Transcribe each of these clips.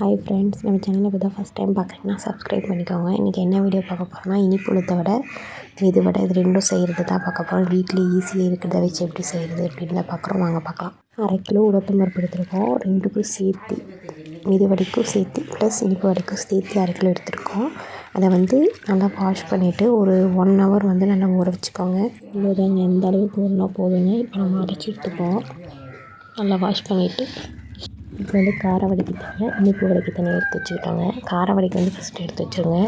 Hi friends நம்ம சேனலை இப்போ தான் ஃபஸ்ட் டைம் பார்க்குறீங்கன்னா சப்ஸ்கிரைப் பண்ணிக்கோங்க. இன்றைக்கி என்ன வீடியோ பார்க்க போகிறோம்னா இனிப்பு உளுத்த இது வடை இது ரெண்டும் செய்கிறது தான் பார்க்க போகிறோம் வீட்டில் ஈஸியாக இருக்கிறத வச்சு எப்படி செய்கிறது அப்படின்னு தான் பார்க்குறோம். வாங்க பார்க்கலாம். அரை கிலோ உளுத்தம் பருப்பு எடுத்துருக்கோம். ரெண்டுக்கும் சேர்த்து இது வடைக்கும் சேர்த்து ப்ளஸ் இனிப்பு வடைக்கும் சேர்த்து அரை கிலோ எடுத்துருக்கோம். அதை வந்து நல்லா வாஷ் பண்ணிவிட்டு ஒரு ஒன் ஹவர் வந்து நல்லா ஊற வச்சுக்கோங்க. இவ்வளோதாங்க எந்த அளவுக்கு ஊறினா போதுங்க இப்போ நம்ம அரைச்சி எடுத்துப்போம். நல்லா வாஷ் பண்ணிவிட்டு இப்போ வந்து கார வடைக்கு தனியாக இனிப்பு வடைக்கு தனியாக எடுத்து வச்சுக்கிட்டோங்க கார வடைக்கு வந்து ஃபஸ்ட்டு எடுத்து வச்சுருங்க.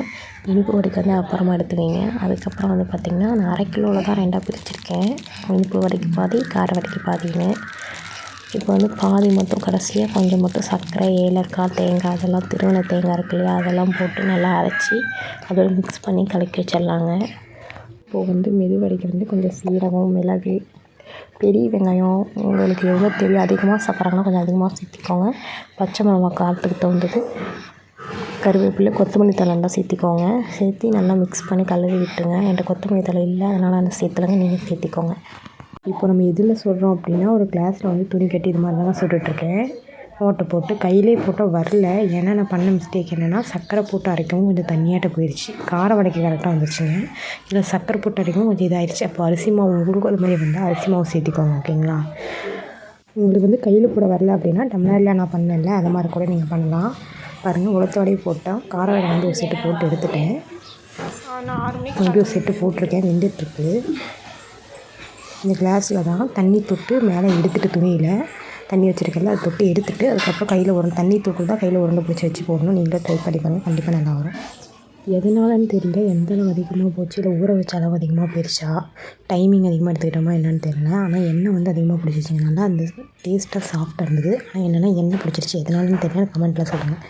இனிப்பு வடைக்கு வந்து அப்புறமா எடுத்து வைங்க. அதுக்கப்புறம் வந்து பார்த்திங்கன்னா நான் அரை கிலோவில் தான் ரெண்டாக பிரிச்சிருக்கேன். இனிப்பு வடைக்கு பாதி கார வடைக்கு பாதின்னு. இப்போ வந்து பாதி மட்டும் கடைசியாக கொஞ்சம் மட்டும் சர்க்கரை ஏலக்காய் தேங்காய் அதெல்லாம் திருவண்ண தேங்காய் இருக்கு இல்லையா அதெல்லாம் போட்டு நல்லா அரைச்சி அதோட மிக்ஸ் பண்ணி கலக்கி வச்சிடலாங்க. இப்போது வந்து மெதுவடைக்கு வந்து கொஞ்சம் சீரகம் மிளகு பெரிய வெங்காயம் உங்களுக்கு எவ்வளோ தெரியும்? அதிகமாக சாப்பிட்றாங்கன்னா கொஞ்சம் அதிகமாக சேர்த்திக்கோங்க. பச்சை மிளகா காரத்துக்கு தகுந்தது கருவேப்பிலை கொத்தமல்லி தழைலாம் சேர்த்திக்கோங்க. சேர்த்தி நல்லா மிக்ஸ் பண்ணி கலரி விட்டுருங்க. என்கிட்ட கொத்தமல்லி தழை இல்லை அதனால் நான் சேர்த்துலங்க நீங்கள் சேர்த்திக்கோங்க. இப்போ நம்ம எதில் சுடுறோம் அப்படின்னா ஒரு கிளாஸில் வந்து துணி கட்டி இது மாதிரி தான் சுட்டுட்ருக்கேன் ஓட்டை போட்டு கையிலே போட்டால் வரல. ஏன்னா நான் பண்ண மிஸ்டேக் என்னென்னா சர்க்கரை போட்டு அரைக்கவும் கொஞ்சம் தண்ணியாட்ட போயிடுச்சு கார வடைக்கு கரெக்டாக வந்துச்சுங்க இல்லை சர்க்கரை போட்டு அரைக்கவும் கொஞ்சம் இதாகிடுச்சு அப்போ அரிசி மாவு உங்களுக்கும் அது மாதிரி வந்தால் அரிசி மாவு சேர்த்திக்கோங்க ஓகேங்களா? உங்களுக்கு வந்து கையில் போட வரல அப்படின்னா டம்ளரில் நான் பண்ணல அது மாதிரி கூட நீங்கள் பண்ணலாம். பாருங்கள் உளுத்த போட்டால் கார வடை வந்து ஒரு செட்டு போட்டு எடுத்துட்டேன். கொஞ்சம் ஒரு செட்டு போட்டிருக்கேன் வெந்துட்டுருக்கு. இந்த கிளாஸில் தான் தண்ணி தொட்டு மேலே எடுத்துகிட்டு துணியில் தண்ணி வச்சுருக்கல அதை தொட்டு எடுத்துட்டு அதுக்கப்புறம் கையில் உருண்டை தண்ணி தூக்கல் தான் கையில் உருண்டை பிடிச்சி வச்சு போடணும். நீங்களும் ட்ரை பண்ணி பாருங்கள் கண்டிப்பாக நல்லா வரும். எதனாலன்னு தெரியல. எந்த அளவு அதிகமாக போச்சு? இல்லை ஊற வச்ச அளவு அதிகமாக போயிடுச்சா டைமிங் அதிகமாக எடுத்துக்கிட்டோமா என்னன்னு தெரியல. ஆனால் எண்ணெய் வந்து அதிகமாக பிடிச்சிச்சிங்கனால நல்லா அந்த டேஸ்ட்டாக சாஃப்டாக இருந்தது. ஆனால் என்னென்னா எண்ணெய் பிடிச்சிருச்சு. எதனாலன்னு தெரியல. கமெண்ட்டில் சொல்லுங்கள்